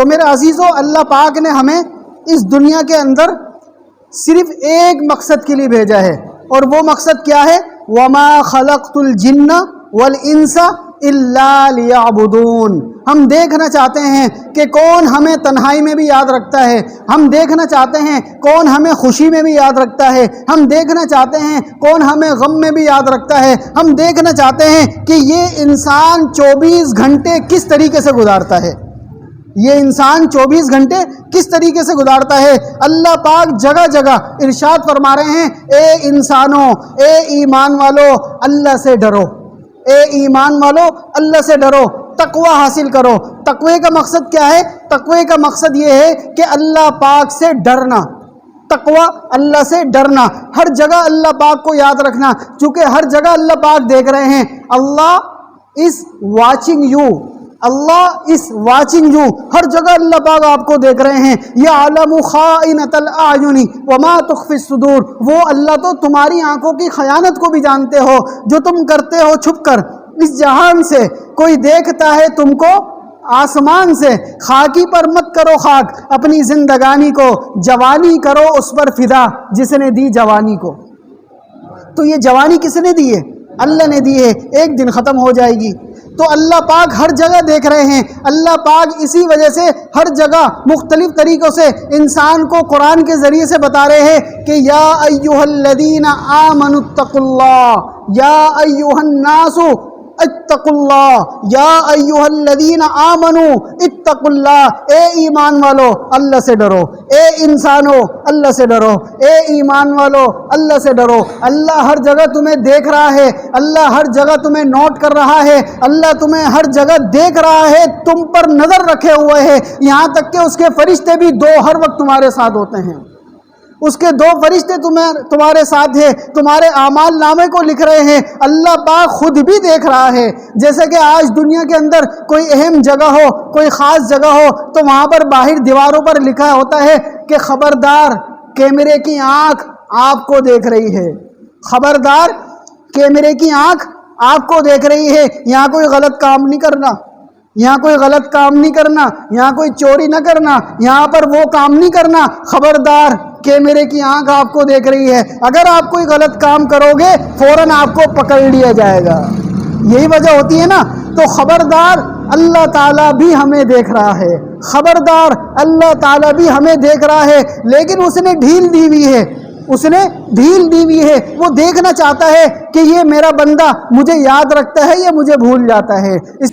تو میرے عزیزوں اللہ پاک نے ہمیں اس دنیا کے اندر صرف ایک مقصد کے لیے بھیجا ہے، اور وہ مقصد کیا ہے؟ وما خلقت الجن والانس الا لیعبدون ہم دیکھنا چاہتے ہیں کہ کون ہمیں تنہائی میں بھی یاد رکھتا ہے۔ ہم دیکھنا چاہتے ہیں کون ہمیں خوشی میں بھی یاد رکھتا ہے۔ ہم دیکھنا چاہتے ہیں کون ہمیں غم میں بھی یاد رکھتا ہے۔ ہم دیکھنا چاہتے ہیں کہ یہ انسان چوبیس گھنٹے کس طریقے سے گزارتا ہے۔ یہ انسان چوبیس گھنٹے کس طریقے سے گزارتا ہے؟ اللہ پاک جگہ جگہ ارشاد فرما رہے ہیں، اے انسانوں، اے ایمان والو، اللہ سے ڈرو۔ اے ایمان والو، اللہ سے ڈرو۔ تقوی حاصل کرو۔ تقوی کا مقصد کیا ہے؟ تقوی کا مقصد یہ ہے کہ اللہ پاک سے ڈرنا۔ تقوی اللہ سے ڈرنا۔ ہر جگہ اللہ پاک کو یاد رکھنا۔ چونکہ ہر جگہ اللہ پاک دیکھ رہے ہیں۔ Allah is watching you Allah is watching you ہر جگہ اللہ پاک آپ کو دیکھ رہے ہیں یا عالم خائنۃ الاعین وما تخفی الصدور، وہ اللہ تو تمہاری آنکھوں کی خیانت کو بھی جانتے ہو، جو تم کرتے ہو چھپ کر۔ اس جہان سے کوئی دیکھتا ہے تم کو، آسمان سے۔ خاکی پر مت کرو خاک، اپنی زندگانی کو۔ جوانی کرو اس پر فدا، جس نے دی جوانی کو۔ تو یہ جوانی کس نے دی ہے؟ اللہ نے دی ہے، ایک دن ختم ہو جائے گی۔ تو اللہ پاک ہر جگہ دیکھ رہے ہیں۔ اللہ پاک اسی وجہ سے ہر جگہ مختلف طریقوں سے انسان کو قرآن کے ذریعے سے بتا رہے ہیں کہ یا ایوہ الذین آمنوا اتقوا اللہ، یا ایوہ الناس اتقوا اللہ، یا ایوہ الذین آمنوا اتقوا اللہ، اے ایمان والو، اللہ سے ڈرو۔ اے انسانو، اللہ سے ڈرو۔ اے ایمان والو، اللہ سے ڈرو۔ اللہ ہر جگہ تمہیں دیکھ رہا ہے، اللہ ہر جگہ تمہیں نوٹ کر رہا ہے، اللہ تمہیں ہر جگہ دیکھ رہا ہے، تم پر نظر رکھے ہوئے ہے۔ یہاں تک کہ اس کے فرشتے بھی دو ہر وقت تمہارے ساتھ ہوتے ہیں۔ اس کے دو فرشتے تمہیں تمہارے ساتھ ہیں، تمہارے اعمال نامے کو لکھ رہے ہیں۔ اللہ پاک خود بھی دیکھ رہا ہے۔ جیسے کہ آج دنیا کے اندر کوئی اہم جگہ ہو، کوئی خاص جگہ ہو، تو وہاں پر باہر دیواروں پر لکھا ہوتا ہے کہ خبردار، کیمرے کی آنکھ آپ کو دیکھ رہی ہے۔ خبردار، کیمرے کی آنکھ آپ کو دیکھ رہی ہے۔ یہاں کوئی غلط کام نہیں کرنا۔ یہاں کوئی غلط کام نہیں کرنا۔ یہاں کوئی چوری نہ کرنا۔ یہاں پر وہ کام نہیں کرنا۔ خبردار کیمرے کی آنکھ آپ کو دیکھ رہی ہے۔ اگر آپ کوئی غلط کام کرو گے فوراً آپ کو پکڑ لیا جائے گا۔ یہی وجہ ہوتی ہے نا۔ تو خبردار اللہ تعالیٰ بھی ہمیں دیکھ رہا ہے۔ خبردار اللہ تعالیٰ بھی ہمیں دیکھ رہا ہے۔ لیکن اس نے ڈھیل دی ہوئی ہے۔ اس نے ڈھیل دی ہوئی ہے۔ وہ دیکھنا چاہتا ہے کہ یہ میرا بندہ مجھے یاد رکھتا ہے یا مجھے بھول جاتا ہے۔ اس